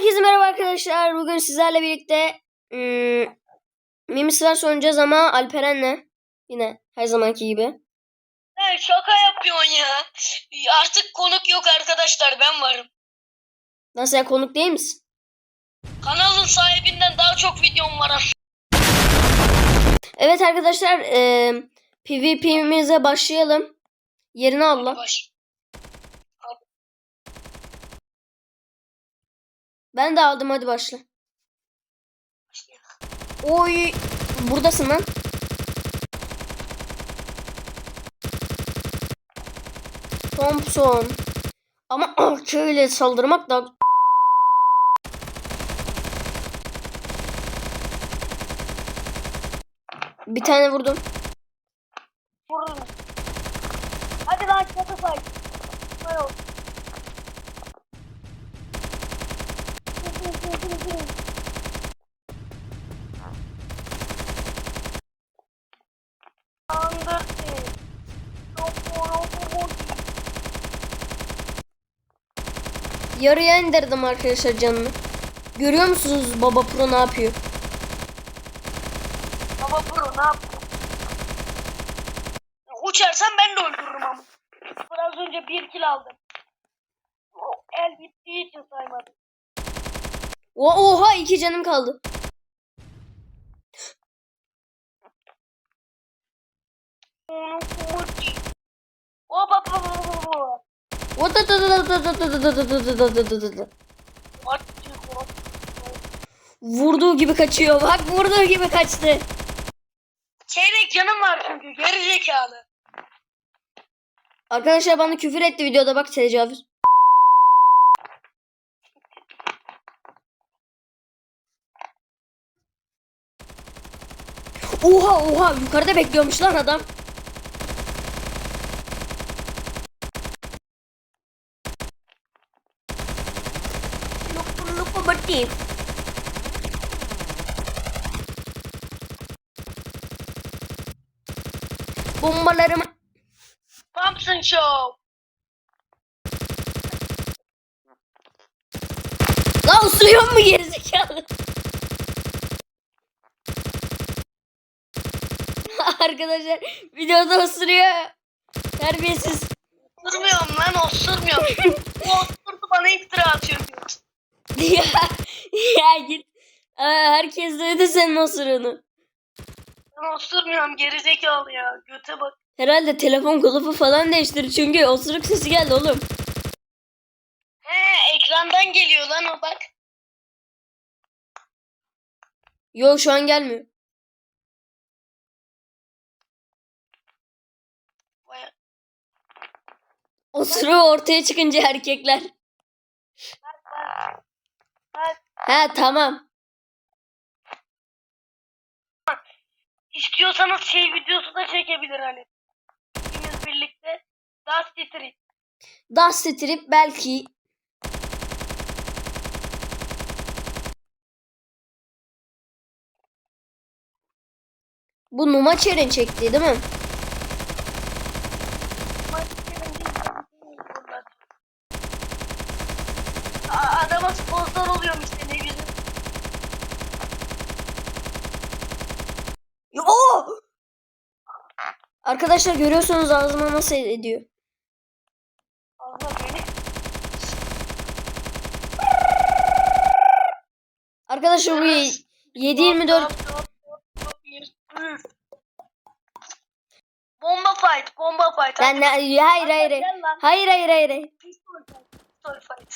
Herkese merhaba arkadaşlar. Bugün sizlerle birlikte ım, Mimi Sıra oynayacağız ama Alperen'le. Yine her zamanki gibi. He, şaka yapıyorsun ya. Artık konuk yok arkadaşlar ben varım. Lan sen konuk değil misin? Kanalın sahibinden daha çok videom var. Evet arkadaşlar ım, PvP'mize başlayalım. Yerine Allah. Baş. Ben de aldım hadi başla. Oy buradasın lan. Thompson. Ama arçayla saldırmak da Bir tane vurdum. Yarıya indirdim arkadaşlar canını. Görüyor musunuz Baba Pro ne yapıyor? Baba pro ne yaptın? Uçarsan ben de öldürürüm ama. Biraz önce bir kill aldım. O el gittiği için saymadım. Oha iki canım kaldı. Onu hop hop hop. Attı, hop. Vurduğu gibi kaçıyor. Bak vurduğu gibi kaçtı. Çeyrek canım var çünkü geri zekalı. Arkadaşlar bana küfür etti videoda bak tecavüz. Oha oha yukarıda bekliyormuş lan adam. Bombalarımı Thompson Show. Lan ısırıyor mu gerizekalı? Arkadaşlar videoda ısırıyor. Terbiyesiz. Osurmuyorum lan osurmuyorum. Bu osurdu bana iftira atıyor. ya, ya git. Aa, herkes duydu senin osurunu. Osurmuyorum geri zekalı ya. Göte bak. Herhalde telefon kılıfı falan değiştir çünkü osuruk sesi geldi oğlum. He ekrandan geliyor lan o bak. Yo şu an gelmiyor. Vay- Osuruğu ortaya çıkınca erkekler. Bak bak. Bak. Ha tamam. İstiyorsanız şey videosu da çekebilir hani. İkimiz birlikte. Dusty Trip. Dust Strip belki. Bu Numa Challenge çekti değil mi? Aa, Adama sponsor oluyorum işte ne güzel. Yo! Arkadaşlar görüyorsunuz ağzıma nasıl ediyor. Allah beni. Arkadaşlar bu 7-24 Bomba fight, bomba fight. yani hayır hayır hayır. Lan. Hayır hayır hayır. hayır. Pistol fight, pistol fight.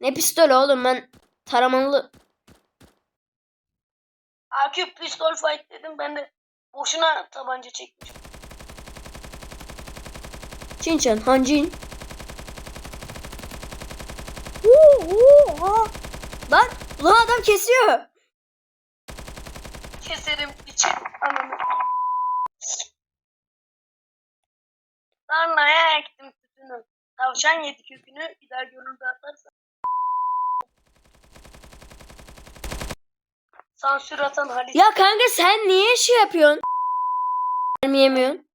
Ne pistolü oğlum ben taramalı. Akif pistol fight dedim ben de boşuna tabanca çekmişim. Çinçen hancin. Lan, lan adam kesiyor. Keserim için ananı. Tarlaya ektim sütünü. Tavşan yedi kökünü bir daha gönülde atarsa. Sansür atan Halis. Ya kanka sen niye şey yapıyorsun? Vermeyemiyorsun.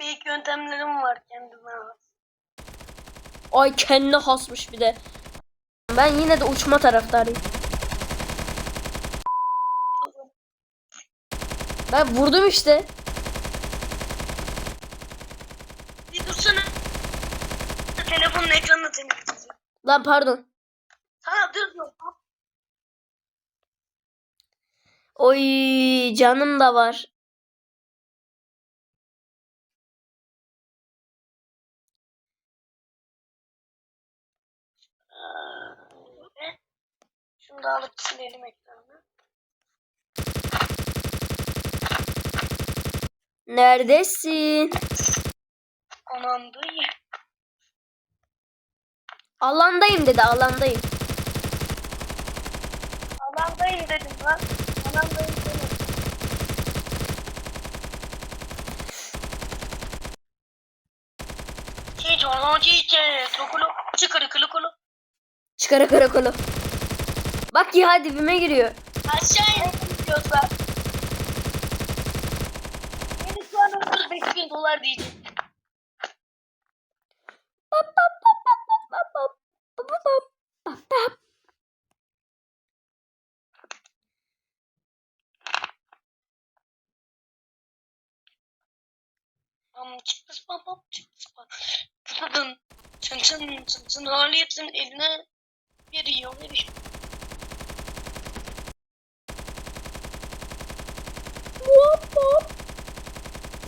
Fake yöntemlerim var kendime has. Ay kendine hasmış bir de. Ben yine de uçma taraftarıyım. Ben vurdum işte. Bir dursana. Telefonun ekranını temizleyeceğim. Lan pardon. Sana dur. Oy canım da var. Da alıp silelim ekranı. Neredesin? Anandı iyi. Alandayım dedi alandayım. Alandayım dedim lan. Alandayım dedim. Şey çorban çiçeği. Lokulu. Çıkırı kılı kulu. Çıkara karakolu. Bak ya dibime giriyor. Aşağı in. Diyorsa. Beni şu an öldür 5000 dolar diyecek. Pam çıktı spam. Kısadın. Çın çın çın çın haliyetin eline veriyor veriyor.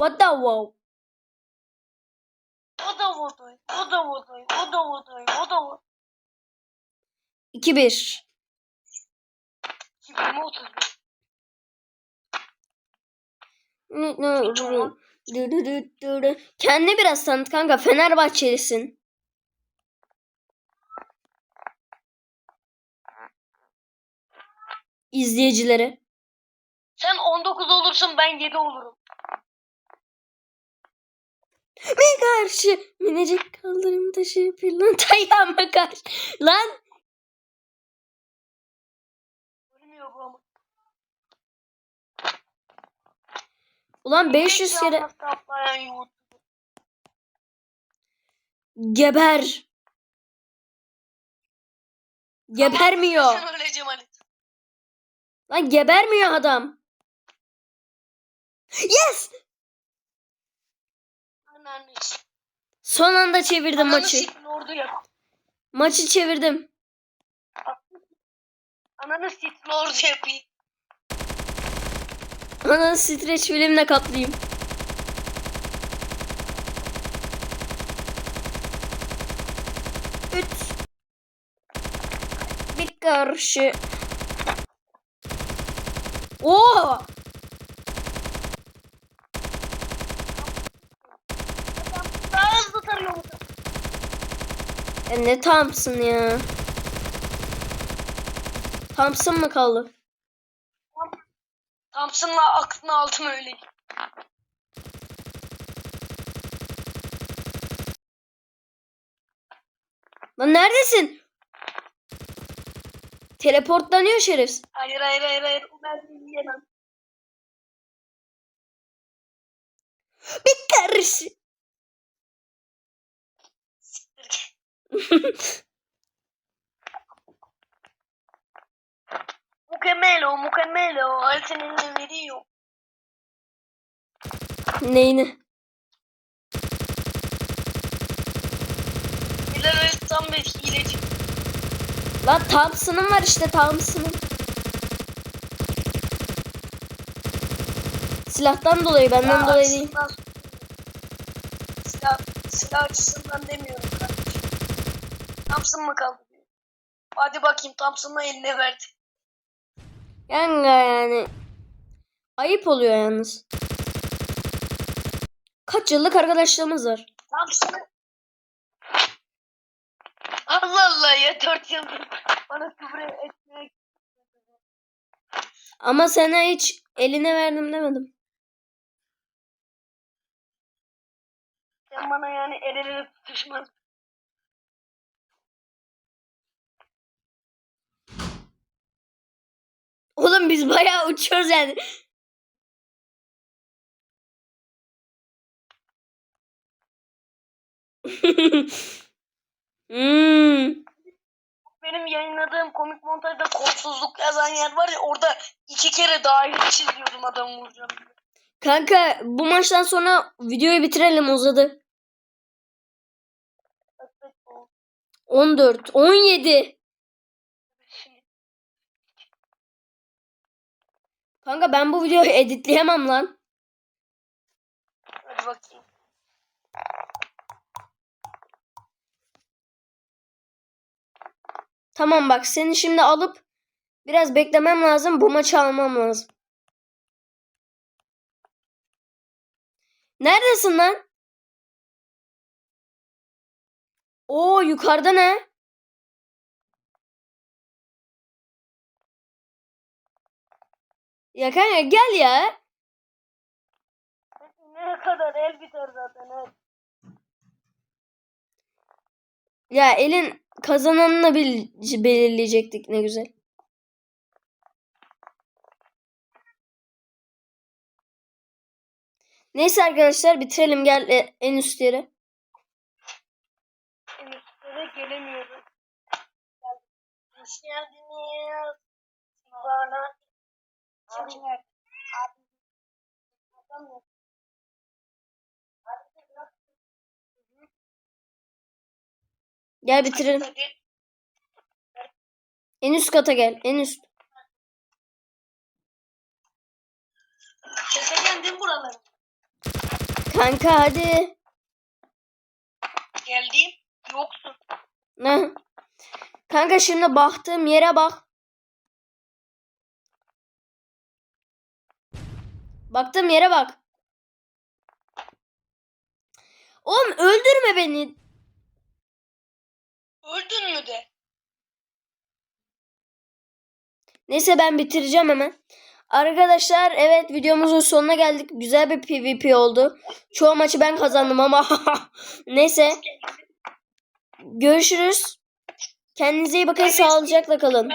What the wow? O da vurdu. O da vurdu. O da vurdu. O da vurdu. 2-1. 20 Kendine biraz tanıt kanka. Fenerbahçelisin. İzleyicilere. Sen 19 olursun ben 7 olurum. Bir karşı minicik kaldırım taşı bir lan tayağıma karşı. Lan Ölmüyor bu ama. ulan 500 Tek kere geber. Gebermiyor. Sen öleceğim Ali. Lan gebermiyor adam. Yes! Anneanne. Son anda çevirdim Ananı maçı. siktin ordu yap. Maçı çevirdim. Ananı siktin ordu yapayım. Ana streç filmle kaplayayım. Üç. Bir karşı. Oo! Ya ne Thompson ya? Thompson mı kaldı? Thompson'la aklını aldım öyle. Lan neredesin? Teleportlanıyor şerefsiz. Hayır hayır hayır hayır. Mermiyi yiyemem. Bir karış. Siktir git. Mükemmel o mükemmel o. Altın eline veriyor. Neyini? Bilal tam bir hileci. Lan Thompson'ın var işte Thompson'ın. Silahtan dolayı benden Ya dolayı değil. Silah, silah açısından demiyorum. Thompson mı kaldı? Hadi bakayım Thompson'la eline verdi. Yani yani ayıp oluyor yalnız. Kaç yıllık arkadaşlığımız var. Thompson'ı Allah Allah ya dört yıldır bana küfür etmek. Ama sana hiç eline verdim demedim. Sen bana yani el ele tutuşmaz. Oğlum biz bayağı uçuyoruz yani. Hmm. Benim yayınladığım komik montajda kolsuzluk yazan yer var ya orada iki kere dahil çiziyordum adamı vuracağım. Kanka bu maçtan sonra videoyu bitirelim uzadı. 14, 17. Kanka ben bu videoyu editleyemem lan. Hadi bakayım. Tamam bak seni şimdi alıp biraz beklemem lazım. Bu maçı almam lazım. Neredesin lan? Oo yukarıda ne? Ya kanka gel ya. Ne kadar el biter zaten el. Ya elin kazananını bil belirleyecektik ne güzel. Neyse arkadaşlar bitirelim gel e, en üst yere. En üstlere gelemiyoruz. Hoş geldiniz. Bana. Abi nerede? Abi. Adam yok. Gel bitirelim. En üst kata gel. En üst. Keseceksin değil buraları? Kanka hadi. Geldim. Yoksun. Ne? Kanka şimdi baktığım yere bak. Baktığım yere bak. Oğlum öldürme beni. Öldün mü de? Neyse ben bitireceğim hemen. Arkadaşlar evet videomuzun sonuna geldik. Güzel bir PvP oldu. Çoğu maçı ben kazandım ama neyse. Görüşürüz. Kendinize iyi bakın. Sağlıcakla kalın.